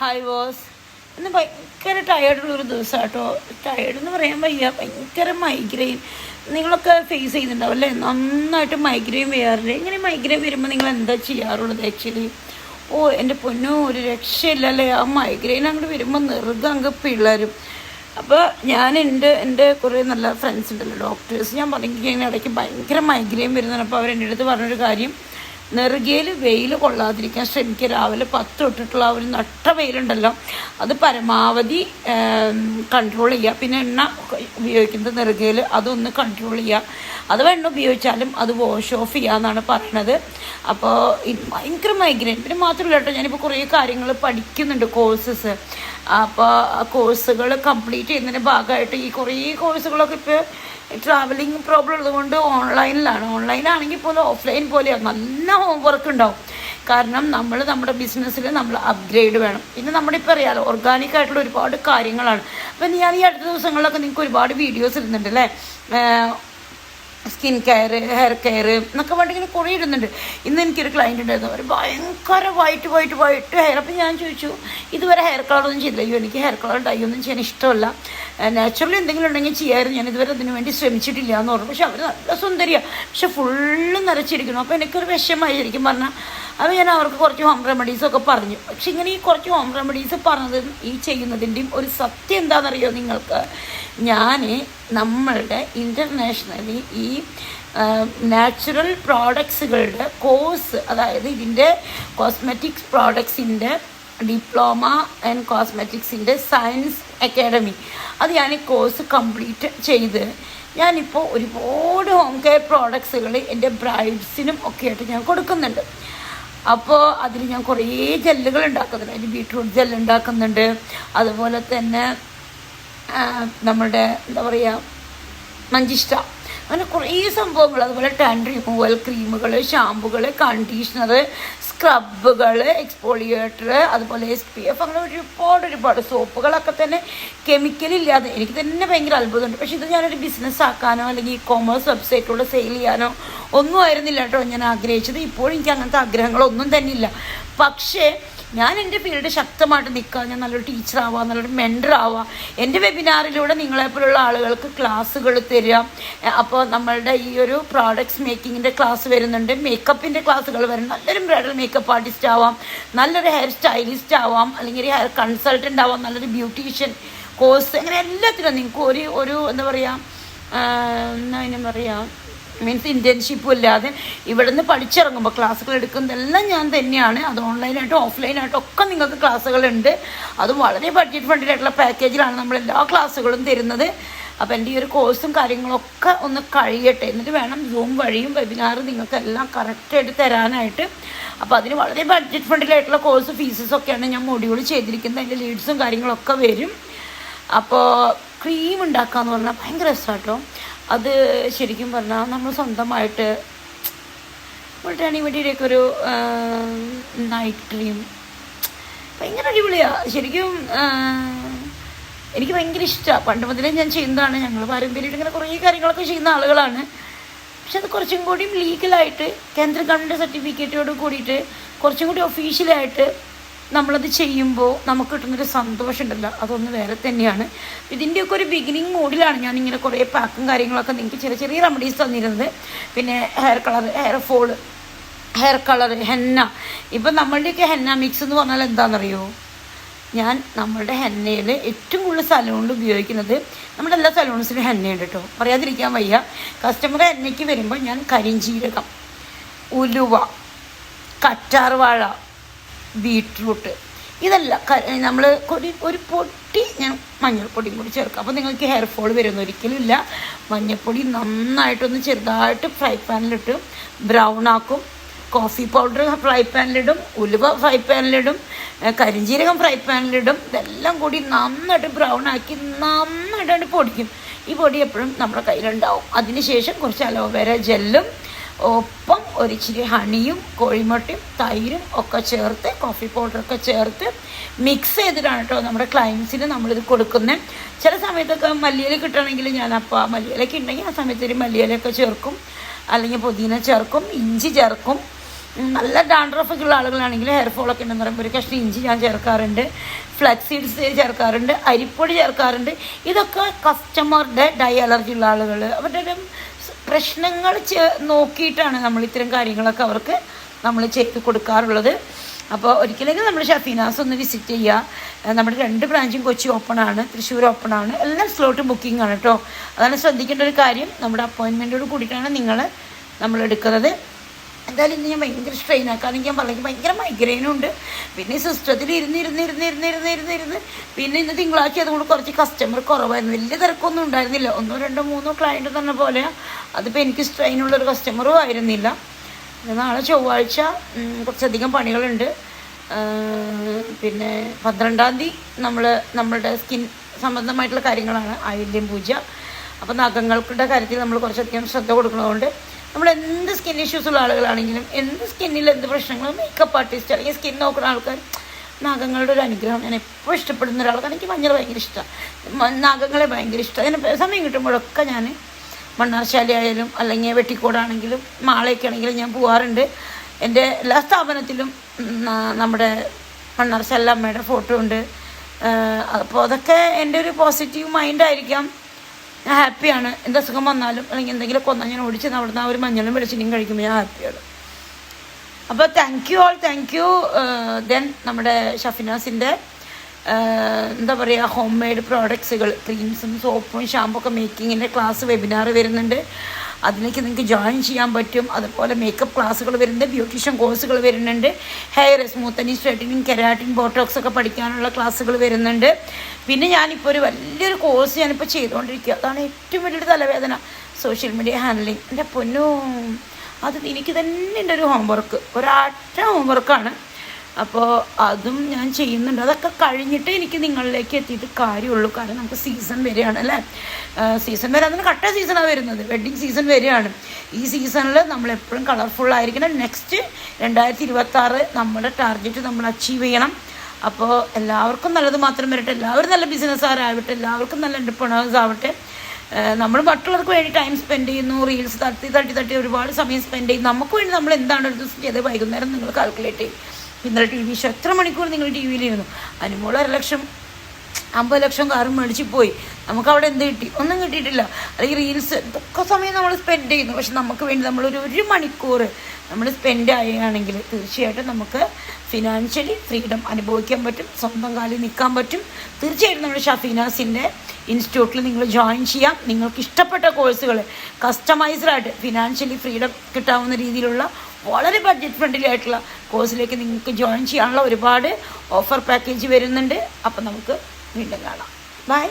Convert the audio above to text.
Hi boss ഇന്ന് ഭയങ്കര ടയേർഡുള്ളൊരു ദിവസം കേട്ടോ ടയേർഡ് എന്ന് പറയാൻ വയ്യ. ഭയങ്കര മൈഗ്രെയിൻ നിങ്ങളൊക്കെ ഫേസ് ചെയ്യുന്നുണ്ടാവും അല്ലേ? നന്നായിട്ട് മൈഗ്രെയിൻ വരാറില്ല? ഇങ്ങനെ മൈഗ്രെയിൻ വരുമ്പോൾ നിങ്ങൾ എന്താ ചെയ്യാറുള്ളത് ആക്ച്വലി ഓ എന്റെ പൊന്നോ ഒരു രക്ഷയില്ല അല്ലേ? ആ മൈഗ്രെയിൻ അങ്ങോട്ട് വരുമ്പോൾ നെറുകം അങ്ങ് പിള്ളേരും അപ്പോൾ ഞാൻ എന്റെ എന്റെ കുറേ നല്ല ഫ്രണ്ട്സ് ഉണ്ടല്ലോ ഡോക്ടേഴ്സ് ഞാൻ പറഞ്ഞിങ്ങനെ ഇടയ്ക്ക് ഭയങ്കര മൈഗ്രെയിൻ വരുന്നതാണ്. അപ്പോൾ അവർ എന്റെ അടുത്ത് പറഞ്ഞൊരു കാര്യം. നെറുകയിൽ വെയിൽ കൊള്ളാതിരിക്കാൻ ശ്രമിക്കുക. രാവിലെ പത്ത് തൊട്ടിട്ടുള്ള ഒരു നട്ട വെയിലുണ്ടല്ലോ അത് പരമാവധി കൺട്രോൾ ചെയ്യുക. പിന്നെ എണ്ണ ഉപയോഗിക്കുന്നത് നെറുകയിൽ അതൊന്ന് കൺട്രോൾ ചെയ്യുക. അത് എണ്ണ ഉപയോഗിച്ചാലും അത് വാഷ് ഓഫ് ചെയ്യുക ചെയ്യാന്നാണ് പറഞ്ഞത്. അപ്പോൾ ഭയങ്കര മൈഗ്രെയിൻ പിന്നെ മാത്രമല്ല കേട്ടോ ഞാനിപ്പോൾ കുറേ കാര്യങ്ങൾ പഠിക്കുന്നുണ്ട് കോഴ്സസ് അപ്പോൾ കോഴ്സുകൾ കംപ്ലീറ്റ് ചെയ്യുന്നതിന്റെ ഭാഗമായിട്ട് ഈ കുറേ കോഴ്സുകളൊക്കെ ഇപ്പോൾ ട്രാവലിംഗ് പ്രോബ്ലം ഉള്ളതുകൊണ്ട് ഓൺലൈനിലാണ് ഓൺലൈനാണെങ്കിൽ പോലും ഓഫ്ലൈൻ പോലെയാണ് നല്ല ഹോം വർക്ക് ഉണ്ടാവും. കാരണം നമ്മൾ നമ്മുടെ ബിസിനസ്സിൽ നമ്മൾ അപ്ഗ്രേഡ് വേണം. പിന്നെ നമ്മുടെ ഇപ്പോൾ അറിയാലോ ഓർഗാനിക് ആയിട്ടുള്ള ഒരുപാട് കാര്യങ്ങളാണ്. അപ്പം ഞാൻ ഈ അടുത്ത ദിവസങ്ങളിലൊക്കെ നിങ്ങൾക്ക് ഒരുപാട് വീഡിയോസ് ഇടുന്നുണ്ട് അല്ലേ? സ്കിൻ കെയർ ഹെയർ കെയർ എന്നൊക്കെ പറഞ്ഞിട്ട് ഇങ്ങനെ കുറേ ഇടുന്നുണ്ട്. ഇന്ന് എനിക്കൊരു ക്ലയന്റ് ഉണ്ടായിരുന്നു. അവർ ഭയങ്കര വൈറ്റ് വൈറ്റ് വൈറ്റ് ഹെയർ അപ്പം ഞാൻ ചോദിച്ചു ഇതുവരെ ഹെയർ കളറൊന്നും ചെയ്തില്ല? അയ്യോ എനിക്ക് ഹെയർ കളർ ഡൈ ഒന്നും ചെയ്യാൻ ഇഷ്ടമല്ല. നാച്ചുറലി എന്തെങ്കിലും ഉണ്ടെങ്കിൽ ചെയ്യാമായിരുന്നു ഞാൻ ഇതുവരെ അതിന് വേണ്ടി ശ്രമിച്ചിട്ടില്ല എന്ന് പറഞ്ഞു. പക്ഷെ അവർ നല്ല സുന്ദരിയാണ് പക്ഷെ ഫുള്ളും നിറച്ചിരിക്കണം അപ്പോൾ എനിക്കൊരു വിഷമായിരിക്കും പറഞ്ഞാൽ അപ്പോൾ ഞാൻ അവർക്ക് കുറച്ച് ഹോം റെമഡീസൊക്കെ പറഞ്ഞു. പക്ഷെ ഇങ്ങനെ ഈ കുറച്ച് ഹോം റെമഡീസ് പറഞ്ഞതും ഈ ചെയ്യുന്നതിന്റെയും ഒരു സത്യം എന്താണെന്നറിയോ നിങ്ങൾക്ക്? ഞാൻ നമ്മളുടെ ഇന്റർനാഷണലി ഈ നാച്ചുറൽ പ്രോഡക്ട്സുകളുടെ കോഴ്സ് അതായത് ഇതിന്റെ കോസ്മെറ്റിക്സ് പ്രോഡക്ട്സിന്റെ ഡിപ്ലോമ ആൻഡ് കോസ്മെറ്റിക്സിന്റെ സയൻസ് അക്കാഡമി അത് ഞാൻ ഈ കോഴ്സ് കംപ്ലീറ്റ് ചെയ്ത് ഞാനിപ്പോൾ ഒരുപാട് ഹോം കെയർ പ്രോഡക്ട്സുകൾ എന്റെ ബ്രൈഡ്സിനും ഒക്കെ ആയിട്ട് ഞാൻ കൊടുക്കുന്നുണ്ട്. അപ്പോൾ അതിൽ ഞാൻ കുറേ ജെല്ലുകൾ ഉണ്ടാക്കുന്നുണ്ട്. അതിൽ ബീട്രൂട്ട് ജെല്ല് ഉണ്ടാക്കുന്നുണ്ട്. അതുപോലെ തന്നെ നമ്മുടെ എന്താ പറയുക മഞ്ചിഷ്ട. അങ്ങനെ കുറേ സംഭവങ്ങൾ. അതുപോലെ ടാൻ റിമൂവൽ ക്രീമുകൾ ഷാമ്പുകൾ കണ്ടീഷണർ സ്ക്രബുകൾ എക്സ്പോളിയേറ്റർ അതുപോലെ എസ് പി എഫ് അങ്ങനെ ഒരുപാട് ഒരുപാട് സോപ്പുകളൊക്കെ തന്നെ കെമിക്കൽ ഇല്ലാതെ. എനിക്ക് തന്നെ ഭയങ്കര അത്ഭുതമുണ്ട്. പക്ഷേ ഇത് ഞാനൊരു ബിസിനസ് ആക്കാനോ അല്ലെങ്കിൽ ഇ കോമേഴ്സ് വെബ്സൈറ്റിലൂടെ സെയിൽ ചെയ്യാനോ ഒന്നും ആയിരുന്നില്ല കേട്ടോ. ഞാൻ ആഗ്രഹിച്ചത്. ഇപ്പോഴും എനിക്ക് അങ്ങനത്തെ ആഗ്രഹങ്ങളൊന്നും തന്നെ ഇല്ല. പക്ഷേ ഞാൻ എന്റെ ഫീൽഡ് ശക്തമായിട്ട് നിൽക്കുക ഞാൻ നല്ലൊരു ടീച്ചർ ആവാം നല്ലൊരു മെന്റർ ആവാം. എന്റെ വെബിനാറിലൂടെ നിങ്ങളെപ്പോലുള്ള ആളുകൾക്ക് ക്ലാസ്സുകൾ തരിക അപ്പോൾ നമ്മളുടെ ഈ ഒരു പ്രോഡക്ട്സ് മേക്കിങ്ങിന്റെ ക്ലാസ് വരുന്നുണ്ട്. മേക്കപ്പിന്റെ ക്ലാസ്സുകൾ വരും. നല്ലൊരു ബ്രൈഡൽ മേക്കപ്പ് ആർട്ടിസ്റ്റ് ആവാം. നല്ലൊരു ഹെയർ സ്റ്റൈലിസ്റ്റ് ആവാം. അല്ലെങ്കിൽ ഒരു ഹെയർ കൺസൾട്ടന്റ് ആവാം. നല്ലൊരു ബ്യൂട്ടീഷ്യൻ കോഴ്സ് അങ്ങനെ എല്ലാത്തിനും നിങ്ങൾക്ക് ഒരു ഒരു എന്താ പറയുക എന്നാ പറയുക പറയാം? മീൻസ് ഇന്റേൺഷിപ്പും ഇല്ലാതെ ഇവിടുന്ന് പഠിച്ചിറങ്ങുമ്പോൾ ക്ലാസ്സുകൾ എടുക്കുന്നതെല്ലാം ഞാൻ തന്നെയാണ്. അത് ഓൺലൈനായിട്ടും ഓഫ്ലൈനായിട്ടും ഒക്കെ നിങ്ങൾക്ക് ക്ലാസ്സുകളുണ്ട് അതും വളരെ ബഡ്ജറ്റ് ഫ്രണ്ടിലായിട്ടുള്ള പാക്കേജിലാണ് നമ്മൾ എല്ലാ ക്ലാസ്സുകളും തരുന്നത്. അപ്പോൾ എന്റെ ഈ ഒരു കോഴ്സും കാര്യങ്ങളൊക്കെ ഒന്ന് കഴിയട്ടെ. എന്നിട്ട് വേണം സൂം വഴിയും വെബിനാർ നിങ്ങൾക്ക് എല്ലാം കറക്റ്റായിട്ട് തരാനായിട്ട്. അപ്പോൾ അതിന് വളരെ ബഡ്ജറ്റ് ഫ്രണ്ട്ലായിട്ടുള്ള കോഴ്സ് ഫീസസ് ഒക്കെയാണ് ഞാൻ മൊഡ്യൂൾ ചെയ്തിരിക്കുന്നത്. അതിന്റെ ലീഡ്സും കാര്യങ്ങളൊക്കെ വരും. അപ്പോൾ ക്രീം ഉണ്ടാക്കുക എന്ന് പറഞ്ഞാൽ ഭയങ്കര രസമാണ് കേട്ടോ അത് ശരിക്കും പറഞ്ഞാൽ നമ്മൾ സ്വന്തമായിട്ട് മുൾട്ടാണിമേട്ടിയുടെയൊക്കെ ഒരു നൈറ്റ് ക്രീം ഭയങ്കര അടിപൊളിയാണ് ശരിക്കും എനിക്ക് ഭയങ്കര ഇഷ്ടമാണ് പണ്ട് മുതലേ ഞാൻ ചെയ്യുന്നതാണ്. ഞങ്ങൾ പാരമ്പര്യമായിട്ട് ഇങ്ങനെ കുറേ കാര്യങ്ങളൊക്കെ ചെയ്യുന്ന ആളുകളാണ്. പക്ഷെ അത് കുറച്ചും കൂടിയും ലീഗലായിട്ട് കേന്ദ്ര ഗവൺമെന്റ് സർട്ടിഫിക്കറ്റോട് കൂടിയിട്ട് കുറച്ചും കൂടി ഒഫീഷ്യലായിട്ട് നമ്മളത് ചെയ്യുമ്പോൾ നമുക്ക് കിട്ടുന്നൊരു സന്തോഷം ഉണ്ടല്ലോ അതൊന്ന് വേറെ തന്നെയാണ്. ഇതിന്റെയൊക്കെ ഒരു ബിഗിനിങ് മോഡിലാണ് ഞാൻ ഇങ്ങനെ കുറേ പാക്കും കാര്യങ്ങളൊക്കെ നിങ്ങൾക്ക് ചെറിയ ചെറിയ റെമഡീസ് തന്നിരുന്നത്. പിന്നെ hair colour hair fall hair colour henna ഇപ്പം നമ്മളുടെയൊക്കെ ഹെന്ന മിക്സ് എന്ന് പറഞ്ഞാൽ എന്താണെന്നറിയോ? ഞാൻ നമ്മളുടെ ഹെന്നയിൽ ഏറ്റവും കൂടുതൽ സലൂണിൽ ഉപയോഗിക്കുന്നത് നമ്മുടെ എല്ലാ സലൂൺസിലും ഹെന്നയുണ്ട് കേട്ടോ. പറയാതിരിക്കാൻ വയ്യ. കസ്റ്റമർ ഹെന്നയ്ക്ക് വരുമ്പോൾ ഞാൻ കരിഞ്ചീരകം ഉലുവ കറ്റാർവാഴ ബീട്രൂട്ട്. ഇതല്ല നമ്മൾ ഒരു ഒരു പൊട്ടി ഞാൻ മഞ്ഞൾപ്പൊടിയും കൂടി ചേർക്കാം. അപ്പോൾ നിങ്ങൾക്ക് ഹെയർ ഫോൾ വരുന്ന ഒരിക്കലും ഇല്ല. മഞ്ഞൾപ്പൊടി നന്നായിട്ടൊന്ന് ചെറുതായിട്ട് ഫ്രൈ പാനിലിട്ട് ബ്രൗൺ ആക്കും. കോഫി പൗഡർ ഫ്രൈ പാനിലിടും. ഉലുവ ഫ്രൈ പാനിലിടും. കരിഞ്ചീരകം ഫ്രൈ പാനിലിടും. ഇതെല്ലാം കൂടി നന്നായിട്ട് ബ്രൗൺ ആക്കി നന്നായിട്ട് പൊടിക്കും. ഈ പൊടി എപ്പോഴും നമ്മുടെ കയ്യിലുണ്ടാവും. അതിനുശേഷം കുറച്ച് അലോവേര ജെല്ലും ഒപ്പം ഒരിച്ചിരി ഹണിയും കോഴിമുട്ടയും തൈരും ഒക്കെ ചേർത്ത് കോഫി പൗഡറൊക്കെ ചേർത്ത് മിക്സ് ചെയ്തിട്ടാണ് കേട്ടോ നമ്മുടെ ക്ലയൻസിന് നമ്മളിത് കൊടുക്കുന്നത് ചില സമയത്തൊക്കെ മല്ലിയില കിട്ടണമെങ്കിൽ ഞാൻ അപ്പോൾ മല്ലിയിലൊക്കെ ഉണ്ടെങ്കിൽ ആ സമയത്ത് ഒരു മല്ലിയിലൊക്കെ ചേർക്കും. അല്ലെങ്കിൽ പുതിന ചേർക്കും ഇഞ്ചി ചേർക്കും. നല്ല ഡാൻഡ്രഫ് ഒക്കെ ഉള്ള ആളുകളാണെങ്കിൽ ഹെയർ ഒക്കെ ഉണ്ടെന്ന് പറയുമ്പോൾ ഒരു കഷ്ണം ഇഞ്ചി ഞാൻ ചേർക്കാറുണ്ട്. ഫ്ലക്സ് സീഡ്സ് ചേർക്കാറുണ്ട്. അരിപ്പൊടി ചേർക്കാറുണ്ട്. ഇതൊക്കെ കസ്റ്റമറുടെ ഡൈ അലർജി ഉള്ള ആളുകൾ അവരുടെ ഒരു പ്രശ്നങ്ങൾ നോക്കിയിട്ടാണ് നമ്മൾ ഇത്തരം കാര്യങ്ങളൊക്കെ അവർക്ക് നമ്മൾ ചെയ്ത് കൊടുക്കാറുള്ളത്. അപ്പോൾ ഒരിക്കലെങ്കിലും നമ്മൾ ഷഫീനാസ് ഒന്ന് വിസിറ്റ് ചെയ്യുക. നമ്മുടെ രണ്ട് ബ്രാഞ്ചും കൊച്ചി ഓപ്പൺ ആണ് തൃശ്ശൂർ ഓപ്പൺ ആണ് എല്ലാം സ്ലോട്ട് ബുക്കിംഗ് ആണ് കേട്ടോ. അതാണ് ശ്രദ്ധിക്കേണ്ട ഒരു കാര്യം. നമ്മുടെ അപ്പോയിൻമെന്റോട് കൂടിയിട്ടാണ് നിങ്ങൾ നമ്മൾ എടുക്കുന്നത്. എന്തായാലും ഇന്ന് ഞാൻ ഭയങ്കര സ്ട്രെയിൻ ആക്കാൻ ഞാൻ പറഞ്ഞു ഭയങ്കര മൈഗ്രെയിനും ഉണ്ട്. പിന്നെ സിസ്റ്റത്തിൽ ഇരുന്ന് ഇരുന്ന് ഇരുന്ന് ഇരുന്ന് ഇരുന്ന് ഇരുന്ന് ഇരുന്ന് പിന്നെ ഇന്ന് തിങ്കളാഴ്ച അതുകൊണ്ട് കുറച്ച് കസ്റ്റമർ കുറവായിരുന്നു. വലിയ തിരക്കൊന്നും ഉണ്ടായിരുന്നില്ല. ഒന്നോ രണ്ടോ മൂന്നോ ക്ലയന്റ് തന്നെ പോലെ അതിപ്പോൾ എനിക്ക് സ്ട്രെയിനുള്ളൊരു കസ്റ്റമറും ആയിരുന്നില്ല. നാളെ ചൊവ്വാഴ്ച കുറച്ചധികം പണികളുണ്ട്. പിന്നെ പന്ത്രണ്ടാം തീയതി നമ്മൾ നമ്മളുടെ സ്കിൻ സംബന്ധമായിട്ടുള്ള കാര്യങ്ങളാണ്. ആയില്യം പൂജ. അപ്പോൾ നഖങ്ങളുടെ കാര്യത്തിൽ നമ്മൾ കുറച്ചധികം ശ്രദ്ധ കൊടുക്കുന്നതുകൊണ്ട് നമ്മൾ എന്ത് സ്കിൻ ഇഷ്യൂസ് ഉള്ള ആളുകളാണെങ്കിലും എന്ത് സ്കിന്നിൽ എന്ത് പ്രശ്നങ്ങളും മേക്കപ്പ് ആർട്ടിസ്റ്റ് അല്ലെങ്കിൽ സ്കിൻ നോക്കുന്ന ആൾക്കാർ നാഗങ്ങളുടെ ഒരു അനുഗ്രഹം. ഞാൻ എപ്പോഴും ഇഷ്ടപ്പെടുന്ന ഒരാൾക്കാണ് എനിക്ക് മഞ്ഞൾ ഭയങ്കര ഇഷ്ടമാണ് നാഗങ്ങളെ ഭയങ്കര ഇഷ്ടമാണ് അതിന് സമയം കിട്ടുമ്പോഴൊക്കെ ഞാൻ മണ്ണാർശാല ആയാലും അല്ലെങ്കിൽ വെട്ടിക്കോടാണെങ്കിലും മാളയൊക്കെ ആണെങ്കിലും ഞാൻ പോകാറുണ്ട് എന്റെ എല്ലാ സ്ഥാപനത്തിലും നമ്മുടെ മണ്ണാർശാല അമ്മയുടെ ഫോട്ടോ ഉണ്ട്. അപ്പോൾ അതൊക്കെ എന്റെ ഒരു പോസിറ്റീവ് മൈൻഡായിരിക്കാം ഞാൻ ഹാപ്പിയാണ് എന്ത് അസുഖം വന്നാലും അല്ലെങ്കിൽ എന്തെങ്കിലുമൊക്കെ വന്നാൽ ഞാൻ ഓടിച്ച് അവിടുന്ന് ആ ഒരു മഞ്ഞളും വെളിച്ചിനും കഴിക്കുമ്പോൾ ഞാൻ ഹാപ്പിയാണ് അപ്പോൾ thank you all thank you then നമ്മുടെ ഷഫിനാസിന്റെ എന്താ പറയുക ഹോം മെയ്ഡ് പ്രോഡക്ട്സുകൾ ക്രീംസും സോപ്പും ഷാമ്പൊക്കെ മേക്കിങ്ങിന്റെ ക്ലാസ് വെബിനാർ വരുന്നുണ്ട്. അതിലേക്ക് നിങ്ങൾക്ക് ജോയിൻ ചെയ്യാൻ പറ്റും. അതുപോലെ മേക്കപ്പ് ക്ലാസ്സുകൾ വരുന്നുണ്ട് ബ്യൂട്ടീഷ്യൻ കോഴ്സുകൾ വരുന്നുണ്ട്. Hair smoothening straightening keratin botox ഒക്കെ പഠിക്കാനുള്ള ക്ലാസ്സുകൾ വരുന്നുണ്ട്. പിന്നെ ഞാനിപ്പോൾ ഒരു വലിയൊരു കോഴ്സ് ഞാനിപ്പോൾ ചെയ്തുകൊണ്ടിരിക്കുക അതാണ് ഏറ്റവും വലിയൊരു തലവേദന. സോഷ്യൽ മീഡിയ ഹാൻഡ്ലിങ് എന്റെ പൊന്നു അത് എനിക്ക് തന്നെ എന്റെ ഒരു ഹോംവർക്ക് ഒരാറ്റ ഹോംവർക്കാണ് അപ്പോൾ അതും ഞാൻ ചെയ്യുന്നുണ്ട്. അതൊക്കെ കഴിഞ്ഞിട്ട് എനിക്ക് നിങ്ങളിലേക്ക് എത്തിയിട്ട് കാര്യമുള്ളൂ. കാരണം നമുക്ക് സീസൺ വരികയാണ് അല്ലേ? സീസൺ വരെ അതിന് കട്ട സീസണാണ് വരുന്നത്. വെഡ്ഡിങ് സീസൺ വരികയാണ്. ഈ സീസണിൽ നമ്മൾ എപ്പോഴും കളർഫുൾ ആയിരിക്കണം. നെക്സ്റ്റ് രണ്ടായിരത്തി ഇരുപത്തി നമ്മുടെ ടാർഗറ്റ് നമ്മൾ അച്ചീവ് ചെയ്യണം. അപ്പോൾ എല്ലാവർക്കും നല്ലത് മാത്രം വരട്ടെ. എല്ലാവരും നല്ല ബിസിനസ്സുകാരാവട്ടെ എല്ലാവർക്കും നല്ല എന്റർപ്രണേഴ്സ് ആവട്ടെ. നമ്മൾ മറ്റുള്ളവർക്ക് വേണ്ടി ടൈം സ്പെൻഡ് ചെയ്യുന്നു. റീൽസ് തട്ടി തട്ടി തട്ടി ഒരുപാട് സമയം സ്പെൻഡ് ചെയ്യുന്നു. നമുക്ക് വേണ്ടി നമ്മൾ എന്താണ് ഒരു ദിവസം ചെയ്ത് വൈകുന്നേരം നിങ്ങൾ കാൽക്കുലേറ്റ് ചെയ്യും. ഇന്നലെ ടി വി ഷോ എത്ര മണിക്കൂർ നിങ്ങൾ ടി വിയിലിരുന്നു? അനുമോൾ അര ലക്ഷം അമ്പത് ലക്ഷം കാറും മേടിച്ച് പോയി. നമുക്ക് അവിടെ എന്ത് കിട്ടി? ഒന്നും കിട്ടിയിട്ടില്ല. അല്ലെങ്കിൽ റീൽസ് ഇതൊക്കെ സമയം നമ്മൾ സ്പെൻഡ് ചെയ്യുന്നു. പക്ഷെ നമുക്ക് വേണ്ടി നമ്മളൊരു ഒരു മണിക്കൂർ നമ്മൾ സ്പെൻഡ് ആയാണെങ്കിൽ തീർച്ചയായിട്ടും നമുക്ക് ഫിനാൻഷ്യലി ഫ്രീഡം അനുഭവിക്കാൻ പറ്റും. സ്വന്തം കാലിൽ നിൽക്കാൻ പറ്റും. തീർച്ചയായിട്ടും നമ്മുടെ ഷഫീനാസിന്റെ ഇൻസ്റ്റിറ്റ്യൂട്ടിൽ നിങ്ങൾ ജോയിൻ ചെയ്യാം. നിങ്ങൾക്ക് ഇഷ്ടപ്പെട്ട കോഴ്സുകൾ കസ്റ്റമൈസ്ഡായിട്ട് ഫിനാൻഷ്യലി ഫ്രീഡം കിട്ടാവുന്ന രീതിയിലുള്ള വളരെ ബഡ്ജറ്റ് ഫ്രണ്ട്ലി ആയിട്ടുള്ള കോഴ്സിലേക്ക് നിങ്ങൾക്ക് ജോയിൻ ചെയ്യാനുള്ള ഒരുപാട് ഓഫർ പാക്കേജ് വരുന്നുണ്ട്. അപ്പം നമുക്ക് വീണ്ടും കാണാം. ബൈ